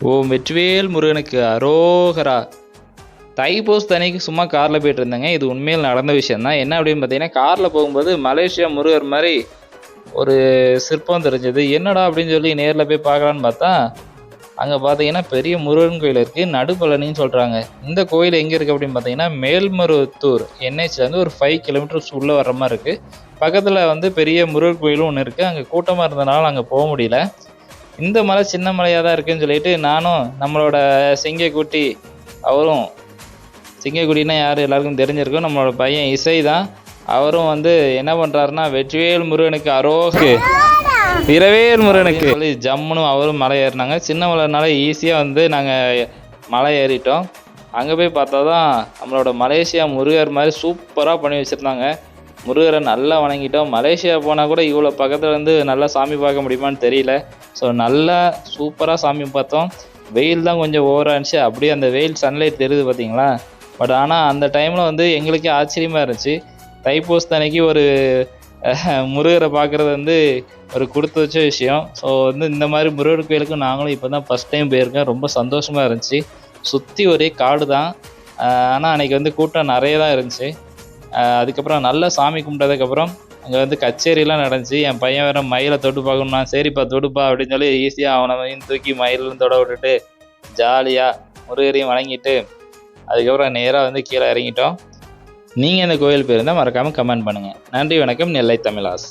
ஓம் வெற்றிவேல் முருகனுக்கு அரோகரா. தைப்பூஸ் தனிக்கு சும்மா காரில் போயிட்டு இருந்தேங்க இது உண்மையில் நடந்த விஷயந்தான் என்ன அப்படின்னு பார்த்தீங்கன்னா காரில் போகும்போது மலேசியா முருகர் மாதிரி ஒரு சிற்பம் தெரிஞ்சது. என்னடா அப்படின்னு சொல்லி நேரில் போய் பார்க்கலான்னு பார்த்தா அங்கே பார்த்தீங்கன்னா பெரிய முருகன் கோயில் இருக்குது நடுப்பழனின்னு சொல்கிறாங்க இந்த கோயில் எங்கே இருக்குது அப்படின்னு பார்த்தீங்கன்னா மேல்மருவத்தூர் என்ஹெச்லேருந்து ஒரு ஃபைவ் கிலோமீட்டர்ஸ் உள்ளே வர்ற மாதிரி இருக்குது பக்கத்தில் வந்து பெரிய முருகன் கோயிலும் ஒன்று இருக்குது அங்கே கூட்டமாக இருந்தனால அங்கே போக முடியல. இந்த மலை சின்ன மலையாக தான் இருக்குன்னு சொல்லிட்டு நானும் நம்மளோட சிங்கக்குட்டி அவரும் சிங்கக்குடினா யார் எல்லாருக்கும் தெரிஞ்சிருக்கும். நம்மளோட பையன் இசை தான். அவரும் வந்து என்ன பண்ணுறாருன்னா வெற்றிவேல் முருகனுக்கு அரோகு. இரவேல் முருகனுக்கு. சொல்லி ஜம்முன்னு அவரும் மலை ஏறினாங்க. சின்ன மலைனால ஈஸியாக வந்து நாங்கள் மலை ஏறிட்டோம். அங்கே போய் பார்த்தா தான் நம்மளோட மலேசியா முருகர் மாதிரி சூப்பராக பண்ணி வச்சுருந்தாங்க. முருகரை நல்லா வணங்கிட்டோம். மலேசியா போனால் கூட இவ்வளோ பக்கத்தில் வந்து நல்லா சாமி பார்க்க முடியுமான்னு தெரியல. ஸோ நல்லா சூப்பராக சாமி பார்த்தோம். வெயில் தான் கொஞ்சம் ஓவராக இருந்துச்சு. அப்படியே அந்த வெயில் சன்லைட் தெரியுது பார்த்தீங்களா? பட் ஆனால் அந்த டைமில் வந்து எங்களுக்கே ஆச்சரியமாக இருந்துச்சு. தைப்பூஸ் அன்னைக்கு ஒரு முருகரை பார்க்குறது வந்து ஒரு கொடுத்து வச்ச விஷயம். ஸோ வந்து இந்த மாதிரி முருகர் கோயிலுக்கு நாங்களும் இப்போ தான் ஃபஸ்ட் டைம் போயிருக்கேன் ரொம்ப சந்தோஷமாக இருந்துச்சு. சுற்றி ஒரே காடு தான் ஆனால் அன்னைக்கு வந்து கூட்டம் நிறைய தான் இருந்துச்சு. அதுக்கப்புறம் நல்லா சாமி கும்பிட்டதுக்கப்புறம் அங்கே வந்து கச்சேரிலாம் நடந்துச்சு. என் பையன் வேற மயிலை தொட்டு பார்க்கணும்னா சரிப்பா தொடுப்பா அப்படின்னு சொல்லி ஈஸியாக அவனை வந்து தூக்கி மயிலும் தொட விட்டுட்டு ஜாலியாக முருகரையும் வணங்கிட்டு அதுக்கப்புறம் நேராக வந்து கீழே இறங்கிட்டோம். நீங்கள் இந்த கோயில் போயிருந்தால் மறக்காமல் கமெண்ட் பண்ணுங்கள் நன்றி வணக்கம். நெல்லை தமிழாஸ்.